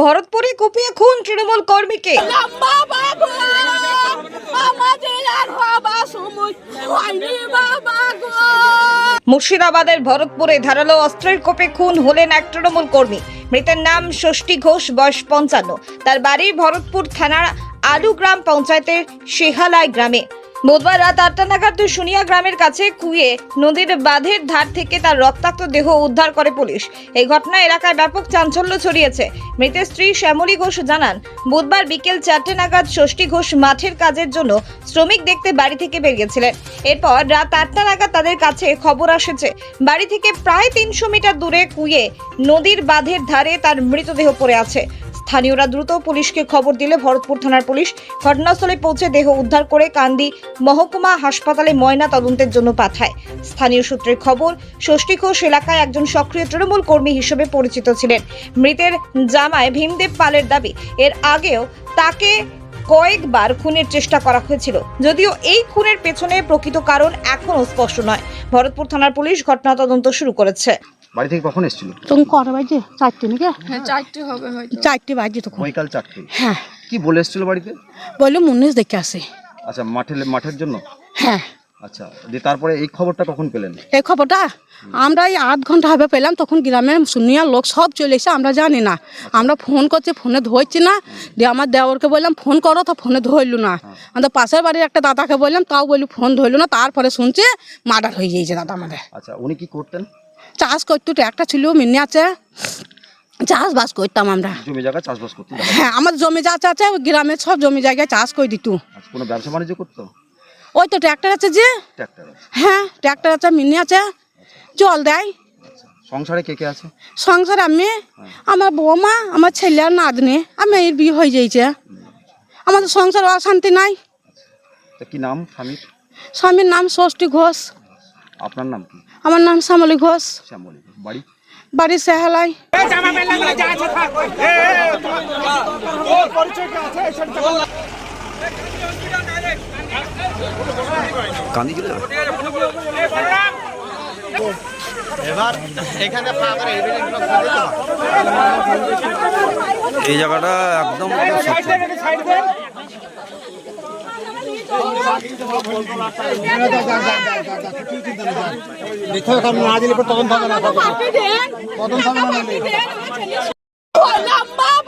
ভরতপুরে কুপিয়ে খুন তৃণমূল কর্মীকে। মুর্শিদাবাদের ভরতপুরে ধারালো অস্ত্রের কোপে খুন হলেন এক তৃণমূল কর্মী। মৃতের নাম ষষ্ঠী ঘোষ বয়স পঞ্চান্ন। তার বাড়ি ভরতপুর থানার আলু গ্রাম পঞ্চায়েতের শেহালাই গ্রামে। বুধবার রাত আটটা নাগাদ শুনিয়া গ্রামের কাছে কুয়ে নদীর বাঁধের ধার থেকে তার রক্তাক্ত দেহ উদ্ধার করে পুলিশ। এই ঘটনায় এলাকায় ব্যাপক চাঞ্চল্য ছড়িয়েছে। মৃতের স্ত্রী শ্যামলী ঘোষ জানান, বুধবার বিকেল চারটে নাগাদ ষষ্ঠী ঘোষ মাঠের কাজের জন্য শ্রমিক দেখতে বাড়ি থেকে বেরিয়েছিলেন। এরপর রাত আটটা নাগাদ তাদের কাছে খবর আসেছে, বাড়ি থেকে প্রায় তিনশো মিটার দূরে কুয়ে নদীর বাঁধের ধারে তার মৃতদেহ পড়ে আছে। স্থানীয়রা দ্রুত পুলিশকে খবর দিলে ভরতপুর থানার পুলিশ ঘটনাস্থলে পৌঁছে দেহ উদ্ধার করে কান্দি মহকুমা হাসপাতালে ময়না তদন্তের জন্য পাঠায়। স্থানীয় সূত্রের খবর, ষষ্ঠী ঘোষ এলাকায় একজন সক্রিয় তৃণমূল কর্মী হিসেবে পরিচিত ছিলেন। মৃতের জামায় ভীমদেব পালের দাবি, এর আগেও তাকে কয়েকবার খুনের চেষ্টা করা হয়েছিল। যদিও এই খুনের পেছনে প্রকৃত কারণ এখনও স্পষ্ট নয়। ভরতপুর থানার পুলিশ ঘটনা তদন্ত শুরু করেছে। বাড়ি থেকে কখন এসেছিল? তখন কটা বাজে? চারটে নাকি? হ্যাঁ চারটে হবে হয়তো। চারটে বাজে তখন। বৈকাল চারটে। হ্যাঁ। কি বলে এসেছিল বাড়িতে? বলল মুন্নিশ দেখে আসে। আচ্ছা মাঠে মাঠের জন্য? হ্যাঁ। আচ্ছা দিয়ে তারপরে এই খবরটা কখন পেলেন? এই খবরটা আমরা এই আধ ঘণ্টা হবে পেলাম তখন গ্রামের শুনিয়া লোক সব চলে এসে আমরা জানি না। আমরা ফোন করছি ফোনে ধরছি না। দিয়ে আমার দেওরকে বললাম ফোন করো তো ফোনে ধরল না। আমাদের পাশের বাড়ির একটা দাদাকে বললাম তাও বলি ফোন ধরলু না। তারপরে শুনছে মার্ডার হয়ে গিয়েছে দাদা আমাদের। আচ্ছা উনি কি করতেন? চাষ করতো একটা ছিল মিনি আছে? চাষবাস করতাম আমরা। জমি চাষবাস করতেন হ্যাঁ আমার জমি যা আছে ওই গ্রামের সব জমি জায়গায় চাষ করে দিত। আচ্ছা কোনো ব্যবসা বাণিজ্য করতো? ওই তো ট্র্যাক্টর আছে যে? হ্যাঁ ট্র্যাক্টর আছে মিনি আছে? জল দেয়। সংসারে কে কে আছে? সংসার আমি আমার বৌমা আমার ছেলে আর নাতনি আমি এর বিয়ে হয়ে যাইছে। আমাদের সংসার অশান্তি নাই। কি নাম স্বামীর? স্বামীর নাম ষষ্ঠী ঘোষ। আপনার নাম কি? আমার নাম শ্যামলী ঘোষ। শ্যামলী বাড়ি? বাড়ি সেহালাই। কান্দি চলে যাবে এই জায়গাটা একদম লম্বা বাবু আমাদের